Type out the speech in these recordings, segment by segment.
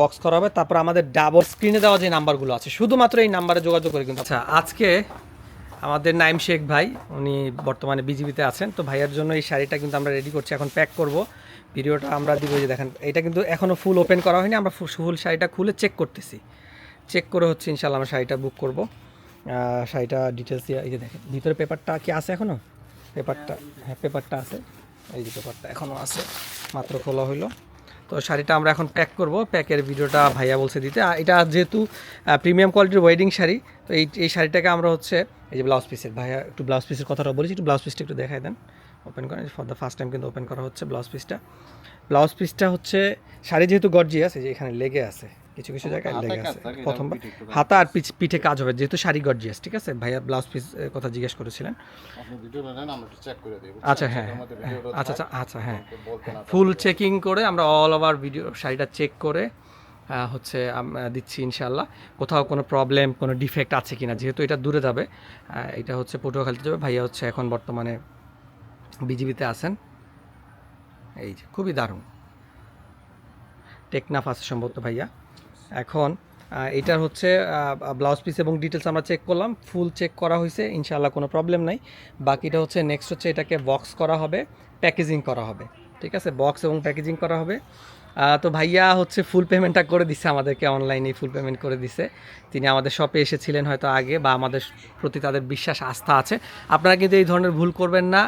Box করা হবে তারপর আমাদের ডাবল স্ক্রিনে দেওয়া যে নাম্বারগুলো আছে, শুধুমাত্র এই নাম্বারে যোগাযোগ করে কিন্তু আচ্ছা আজকে আমাদের নাইম শেখ ভাই, উনি বর্তমানে বিজিবিতে আছেন, তো ভাইয়ের জন্য এই শাড়িটা কিন্তু আমরা রেডি করছি, এখন প্যাক করব। ভিডিওটা আমরা দিব যে দেখেন, এটা কিন্তু এখনও ফুল ওপেন করা হয়নি, আমরা ফুল শাড়িটা খুলে চেক করতেছি। চেক করে হচ্ছে ইনশাল্লাহ আমরা শাড়িটা বুক করব। শাড়িটা ডিটেলস দিয়ে, এই যে দেখেন, ভিতরে পেপারটা কি আছে এখনও পেপারটা হ্যাঁ পেপারটা আছে। এই যে পেপারটা এখনও আছে, মাত্র খোলা হইল। তো শাড়িটা আমরা এখন প্যাক করব। প্যাকের ভিডিওটা ভাইয়া বলছে দিতে। এটা যেহেতু প্রিমিয়াম কোয়ালিটির ওয়েডিং শাড়ি, তো এই এই শাড়িটাকে আমরা হচ্ছে, এই যে ব্লাউজ পিসের ভাইয়া একটু ব্লাউজ পিসের কথাটা বলেছি, একটু ব্লাউজ পিসটা একটু দেখাই দেন। ওপেন করেন ফর দ্য ফার্স্ট টাইম কিন্তু ওপেন করা হচ্ছে ব্লাউজ পিসটা ব্লাউজ পিসটা হচ্ছে, শাড়ি যেহেতু গর্জিয়াস আছে যে এখানে লেগে আছে। কিছু কিছু জায়গায় লেগে আছে। প্রথমবার হাতা আর পিঠে কাজ হবে যেহেতু শাড়ি গর্জিয়াস ঠিক আছে? ভাইয়া ব্লাউজ পিস কথা জিজ্ঞেস করেছিলেন। আমরা চেক করে দিই আচ্ছা হ্যাঁ আচ্ছা আচ্ছা আচ্ছা হ্যাঁ। ফুল চেকিং করে আমরা অল ওভার ভিডিও শাড়িটা চেক করে হচ্ছে দিচ্ছি ইনশাল্লাহ কোথাও কোনো প্রবলেম কোনো ডিফেক্ট আছে কিনা যেহেতু এটা দূরে যাবে এটা হচ্ছে পটুয়াখালীতে যাবে। ভাইয়া হচ্ছে এখন বর্তমানে বিজিবিতে আছেন। এই যে খুবই দারুণ। টেকনাফ আছে সম্ভবত ভাইয়া। এখন এটার হচ্ছে ব্লাউজ পিস এবং ডিটেলস আমরা চেক করলাম ফুল চেক করা হয়েছে, ইনশাআল্লাহ কোনো প্রবলেম নাই। বাকিটা হচ্ছে নেক্সট হচ্ছে এটাকে বক্স করা হবে প্যাকেজিং করা হবে, ঠিক আছে? বক্স এবং প্যাকেজিং করা হবে। তো ভাইয়া হচ্ছে ফুল পেমেন্টটা করে দিছে আমাদেরকে অনলাইনে ফুল পেমেন্ট করে দিছে। তিনি আমাদের শপে এসেছিলেন হয়তো আগে বা আমাদের প্রতি তাদের বিশ্বাস, আস্থা আছে। আপনারা কিন্তু এই ধরনের ভুল করবেন না।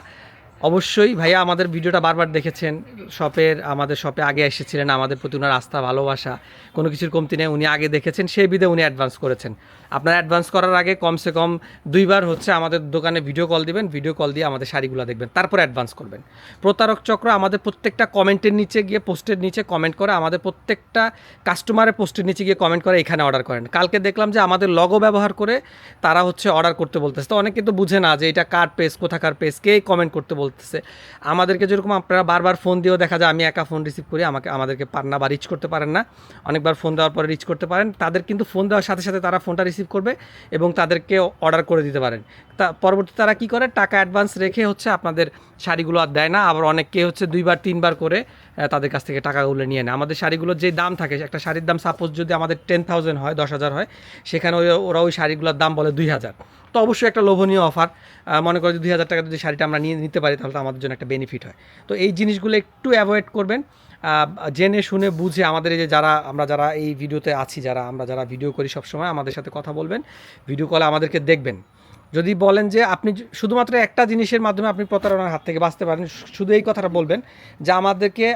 অবশ্যই ভাইয়া আমাদের ভিডিওটা বারবার দেখেছেন, শপের, আমাদের শপে আগে এসেছিলেন, আমাদের প্রতি ওনার আস্থা, ভালোবাসা, কোনো কিছুর কমতি নেই, উনি আগে দেখেছেন, সেই বিধে উনি অ্যাডভান্স করেছেন। আপনার অ্যাডভান্স করার আগে কমসে কম দুইবার হচ্ছে আমাদের দোকানে ভিডিও কল দিবেন ভিডিও কল দিয়ে আমাদের শাড়িগুলো দেখবেন, তারপর অ্যাডভান্স করবেন। প্রতারক চক্র আমাদের প্রত্যেকটা কমেন্টের নিচে গিয়ে পোস্টের নিচে কমেন্ট করে, আমাদের প্রত্যেকটা কাস্টমারের পোস্টের নিচে গিয়ে কমেন্ট করে, এখানে অর্ডার করেন। কালকে দেখলাম যে আমাদের লগো ব্যবহার করে তারা হচ্ছে অর্ডার করতে বলতেছে। তো অনেক কিন্তু বুঝে না যে এটা কার পেজ কোথাকার পেজ কে কমেন্ট করতে বলতেছে, আমাদেরকে যেরকম আপনারা বারবার ফোন দিয়েও দেখা যায় আমি একা ফোন রিসিভ করি, আমাকে, আমাদেরকে পার না বা রিচ করতে পারেন না। অনেকবার ফোন দেওয়ার পরে রিচ করতে পারেন। তাদের কিন্তু ফোন দেওয়ার সাথে সাথে তারা ফোনটা রিসিভ করবে এবং তাদেরকে অর্ডার করে দিতে পারেন। তা পরবর্তী তারা কি করে? টাকা অ্যাডভান্স রেখে হচ্ছে আপনাদের শাড়িগুলো আর দেয় না। আবার অনেককে হচ্ছে দুইবার, তিনবার করে তাদের কাছ থেকে টাকাগুলো নিয়ে নেয়। আমাদের শাড়িগুলোর যে দাম থাকে, একটা শাড়ির দাম সাপোজ যদি আমাদের টেন থাউজেন্ড হয়, দশ হাজার হয়, সেখানে ওই- ওরা ওই শাড়িগুলোর দাম বলে দুই হাজার। তো অবশ্যই একটা লোভনীয় অফার মনে করো যে দুই হাজার টাকা যদি শাড়িটা আমরা নিয়ে, নিতে পারি তাহলে তো আমাদের জন্য একটা বেনিফিট হয়। তো এই জিনিসগুলো একটু অ্যাভয়েড করবেন। জেনে শুনে বুঝে আমাদের যে যারা, আমরা যারা এই ভিডিওতে আছি, যারা, আমরা যারা ভিডিও করি সবসময়, আমাদের সাথে কথা বলবেন ভিডিও কলে আমাদেরকে দেখবেন। যদি বলেন যে আপনি শুধুমাত্র একটা জিনিসের মাধ্যমে আপনি প্রতারণার হাত থেকে বাঁচতে পারেন শুধু এই কথাটা বলবেন যে আমাদেরকে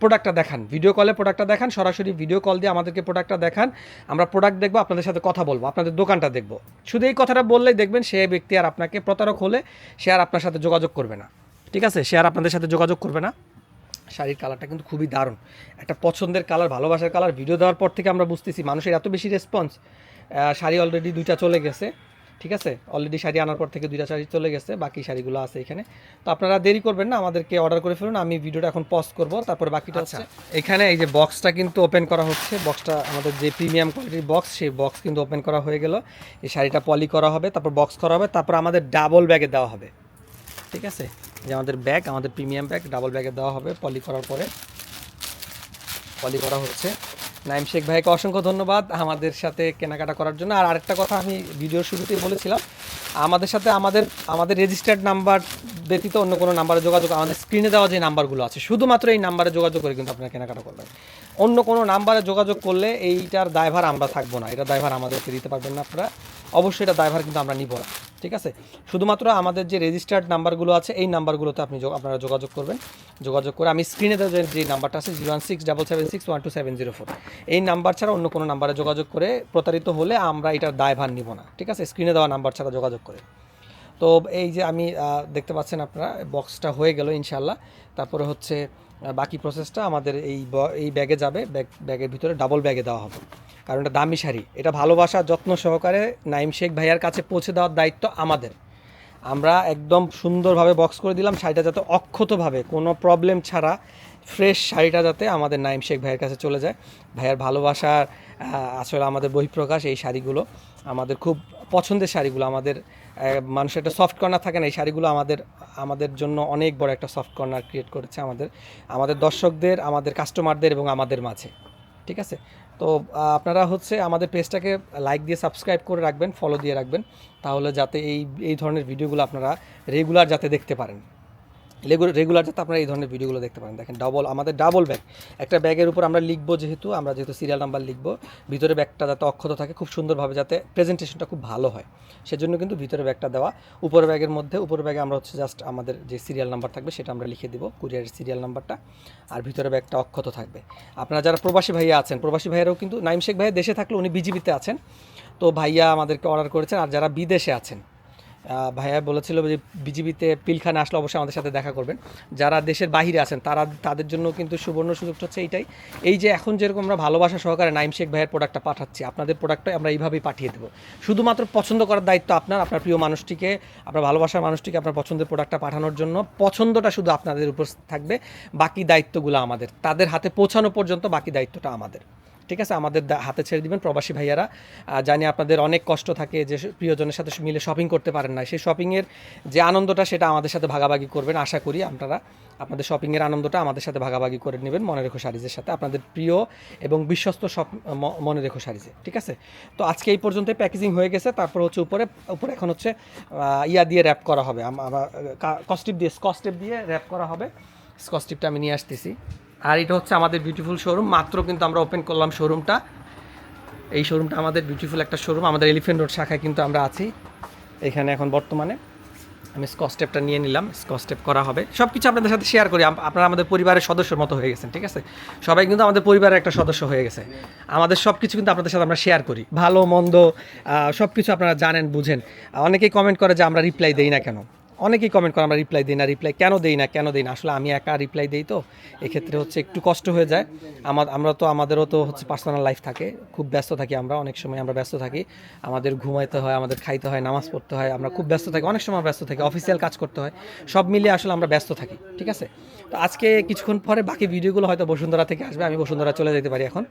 প্রোডাক্টটা দেখান। ভিডিও কলে প্রোডাক্টটা দেখান, সরাসরি ভিডিও কল দিয়ে আমাদেরকে প্রোডাক্টটা দেখান। আমরা প্রোডাক্ট দেখব, আপনাদের সাথে কথা বলব, আপনাদের দোকানটা দেখব। শুধু এই কথাটা বললেই দেখবেন সে ব্যক্তি আর আপনাকে প্রতারক হলে সে আর আপনার সাথে যোগাযোগ করবে না। ঠিক আছে? সে আর আপনাদের সাথে যোগাযোগ করবে না। শাড়ির কালারটা কিন্তু খুবই দারুণ। একটা পছন্দের কালার ভালোবাসার কালার ভিডিও দেওয়ার পর থেকে আমরা বুঝতেছি মানুষের এত বেশি রেসপন্স শাড়ি অলরেডি দুইটা চলে গেছে। ঠিক আছে? অলরেডি শাড়ি আনার পর থেকে দুইটা শাড়ি চলে গেছে বাকি শাড়িগুলো আছে এখানে। তো আপনারা দেরি করবেন না আমাদেরকে অর্ডার করে ফেলুন আমি ভিডিওটা এখন পজ করব তারপরে বাকিটা হচ্ছে এখানে এই যে বক্সটা কিন্তু ওপেন করা হচ্ছে। বক্সটা আমাদের যে প্রিমিয়াম কোয়ালিটির বক্স সেই বক্স কিন্তু ওপেন করা হয়ে গেল। এই শাড়িটা পলি করা হবে তারপর বক্স করা হবে তারপর আমাদের ডাবল ব্যাগে দেওয়া হবে। ঠিক আছে? যে আমাদের ব্যাগ, আমাদের প্রিমিয়াম ব্যাগ ডাবল ব্যাগে দেওয়া হবে, পলি করার পরে। পলি করা হচ্ছে। নাইম শেখ ভাইকে অসংখ্য ধন্যবাদ আমাদের সাথে কেনাকাটা করার জন্য। আর আরেকটা কথা আমি ভিডিওর শুরুতেই বলেছিলাম, আমাদের সাথে আমাদের আমাদের রেজিস্টার্ড নাম্বার ব্যতীত অন্য কোনো নাম্বারে যোগাযোগ, আমাদের স্ক্রিনে দেওয়া যে নাম্বারগুলো আছে, শুধুমাত্র এই নাম্বারে যোগাযোগ করে কিন্তু আপনারা কেনাকাটা করবেন। অন্য কোনো নাম্বারে যোগাযোগ করলে এইটার দায়ভার আমরা থাকব না। এটা দায়ভার আমাদেরকে দিতে পারবেন না আপনারা। অবশ্যই এটা দায়ভার কিন্তু আমরা নিব না। ঠিক আছে? শুধুমাত্র আমাদের যে রেজিস্টার্ড নাম্বারগুলো আছে, এই নাম্বারগুলোতে আপনি আপনারা যোগাযোগ করবেন। যোগাযোগ করে আমি স্ক্রিনে যে- নাম্বারটা আছে zero one six double seven six one two seven zero four এই নাম্বার ছাড়া অন্য কোনো নাম্বারে যোগাযোগ করে প্রতারিত হলে আমরা এটার দায়ভার নিব না। ঠিক আছে? স্ক্রিনে দেওয়া নাম্বার ছাড়া যোগাযোগ করে। তো এই যে আমি দেখতে পাচ্ছেন আপনারা বক্সটা হয়ে গেল ইনশাল্লাহ তারপরে হচ্ছে বাকি প্রসেসটা আমাদের এই এই ব্যাগে যাবে। ব্যাগ ব্যাগের ভিতরে ডাবল ব্যাগে দেওয়া হবে। কারণ এটা দামি শাড়ি। এটা ভালোবাসা, যত্ন সহকারে নাইম শেখ ভাইয়ার কাছে পৌঁছে দেওয়ার দায়িত্ব আমাদের। আমরা একদম সুন্দরভাবে বক্স করে দিলাম। শাড়িটা যাতে অক্ষতভাবে কোনো প্রবলেম ছাড়া ফ্রেশ শাড়িটা যাতে আমাদের নাইম শেখ ভাইয়ের কাছে চলে যায়। ভাইয়ার ভালোবাসার আসলে আমাদের বহিঃপ্রকাশ এই শাড়িগুলো। আমাদের খুব পছন্দের শাড়িগুলো আমাদের মানুষের একটা সফট কর্নার থাকে না, এই শাড়িগুলো আমাদের আমাদের জন্য অনেক বড় একটা সফট কর্নার ক্রিয়েট করেছে আমাদের আমাদের দর্শকদের, আমাদের কাস্টমারদের এবং আমাদের মাঝে, ঠিক আছে? তো আপনারা হচ্ছে আমাদের পেজটাকে লাইক দিয়ে সাবস্ক্রাইব করে রাখবেন ফলো দিয়ে রাখবেন, তাহলে যাতে এই এই ধরনের ভিডিওগুলো আপনারা রেগুলার যাতে দেখতে পারেন। রেগুলার যাতে আপনারা এই ধরনের ভিডিওগুলো দেখতে পারেন। দেখেন ডাবল আমাদের ডাবল ব্যাগ একটা ব্যাগের উপর আমরা লিখব যেহেতু, আমরা যেহেতু সিরিয়াল নাম্বার লিখব, ভিতরে ব্যাগটা যাতে অক্ষত থাকে, খুব সুন্দরভাবে যাতে প্রেজেন্টেশনটা খুব ভালো হয়। সেজন্য কিন্তু ভিতরে ব্যাগটা দেওয়া। উপর ব্যাগের মধ্যে উপর ব্যাগে আমরা হচ্ছে জাস্ট আমাদের যে সিরিয়াল নাম্বার থাকবে, সেটা আমরা লিখে দিব কুরিয়ারের সিরিয়াল নাম্বারটা আর ভিতরে ব্যাগটা অক্ষত থাকবে। আপনারা যারা প্রবাসী ভাইয়া আছেন, প্রবাসী ভাইয়ারাও কিন্তু, নাইম শেখ ভাইয়া দেশে থাকলে উনি বিজিবিতে আছেন। তো ভাইয়া আমাদেরকে অর্ডার করেছেন। আর যারা বিদেশে আছেন ভাইয়া বলেছিল যে বিজিবিতে পিলখানে আসলে অবশ্যই আমাদের সাথে দেখা করবেন। যারা দেশের বাইরে আছেন, তারা তাদের জন্য কিন্তু সুবর্ণ সুযোগটা হচ্ছে এইটাই। এই যে এখন যেরকম আমরা ভালোবাসা সহকারে নাইম শেখ ভাইয়ের প্রোডাক্টটা পাঠাচ্ছি, আপনাদের প্রোডাক্টটা আমরা এইভাবেই পাঠিয়ে দেবো। শুধুমাত্র পছন্দ করার দায়িত্ব আপনার আপনার প্রিয় মানুষটিকে, আপনার ভালোবাসার মানুষটিকে, আপনার পছন্দের প্রোডাক্টটা পাঠানোর জন্য। পছন্দটা শুধু আপনাদের উপর থাকবে, বাকি দায়িত্বগুলো আমাদের। তাদের হাতে পৌঁছানো পর্যন্ত বাকি দায়িত্বটা আমাদের। ঠিক আছে, আমাদের হাতে ছেড়ে দিবেন প্রবাসী ভাইয়ারা। জানি আপনাদের অনেক কষ্ট থাকে যে প্রিয়জনের সাথে মিলে শপিং করতে পারেন না। সেই শপিংয়ের যে আনন্দটা, সেটা আমাদের সাথে ভাগাভাগি করবেন, আশা করি আপনারা আপনাদের শপিংয়ের আনন্দটা আমাদের সাথে ভাগাভাগি করে নেবেন মনে রেখো শাড়িজের সাথে। আপনাদের প্রিয় এবং বিশ্বস্ত সব মনে রেখো শাড়িজে ঠিক আছে? তো আজকে এই পর্যন্ত প্যাকেজিং হয়ে গেছে। তারপর হচ্ছে উপরে উপরে এখন হচ্ছে ইয়া দিয়ে র্যাপ করা হবে। আম- আমার কস্টিপ দিয়ে স্কস্টেপ দিয়ে র্যাপ করা হবে। স্কস্টিপটা আমি নিয়ে আসতেছি। আর এটা হচ্ছে আমাদের বিউটিফুল শোরুম মাত্র কিন্তু আমরা ওপেন করলাম শোরুমটা এই শোরুমটা আমাদের বিউটিফুল একটা শোরুম আমাদের এলিফেন্ট রোড শাখায় কিন্তু আমরা আছি। এখানে এখন বর্তমানে আমি স্কস্টেপটা নিয়ে নিলাম। স্কস্টেপ করা হবে। সব কিছু আপনাদের সাথে শেয়ার করি। আপনারা আমাদের পরিবারের সদস্যর মতো হয়ে গেছেন, ঠিক আছে? সবাই কিন্তু আমাদের পরিবারের একটা সদস্য হয়ে গেছে। আমাদের সব কিছু কিন্তু আপনাদের সাথে আমরা শেয়ার করি। ভালো, মন্দ সব কিছু আপনারা জানেন, বুঝেন। অনেকেই কমেন্ট করে যে আমরা রিপ্লাই দেই না কেন। অনেকেই কমেন্ট করে, আমরা রিপ্লাই দিই না রিপ্লাই কেন দেই না, কেন দেই না? আসলে আমি একা রিপ্লাই দিই তো, এক্ষেত্রে হচ্ছে একটু কষ্ট হয়ে যায়। আমার, আমরা তো, আমাদেরও তো হচ্ছে পার্সোনাল লাইফ থাকে, খুব ব্যস্ত থাকি আমরা, অনেক সময় আমরা ব্যস্ত থাকি। আমাদের ঘুমাইতে হয়, আমাদের খাইতে হয়, নামাজ পড়তে হয়, আমরা খুব ব্যস্ত থাকি, অনেক সময় ব্যস্ত থাকি অফিসিয়াল কাজ করতে হয়, সব মিলিয়ে আসলে আমরা ব্যস্ত থাকি, ঠিক আছে? তো আজকে কিছুক্ষণ পরে বাকি ভিডিওগুলো হয়তো বসুন্ধরা থেকে আসবে, আমি বসুন্ধরা চলে যেতে পারি এখন।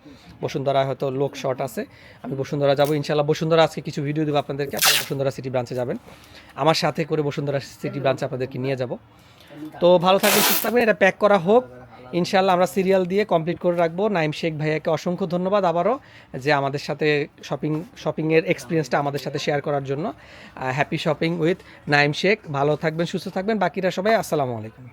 বসুন্ধরা হয়তো লোক শর্ট আছে, আমি বসুন্ধরা যাব ইনশাল্লাহ বসুন্ধরা আজকে কিছু ভিডিও দেবো আপনাদেরকে, আপনারা বসুন্ধরা সিটি ব্রাঞ্চে যাবেন। আমার সাথে করে বসুন্ধরা সিটি ব্রাঞ্চে আপনাদেরকে নিয়ে যাব। তো ভালো থাকবেন, সুস্থ থাকবেন, এটা প্যাক করা হোক। ইনশাল্লাহ আমরা সিরিয়াল দিয়ে কমপ্লিট করে রাখব। নাইম শেখ ভাইয়াকে অসংখ্য ধন্যবাদ আবারও যে আমাদের সাথে শপিং শপিংয়ের এক্সপিরিয়েন্সটা আমাদের সাথে শেয়ার করার জন্য। Happy shopping with Naim Sheikh. ভালো থাকবেন, সুস্থ থাকবেন। বাকিরা সবাই, আসসালামু আলাইকুম।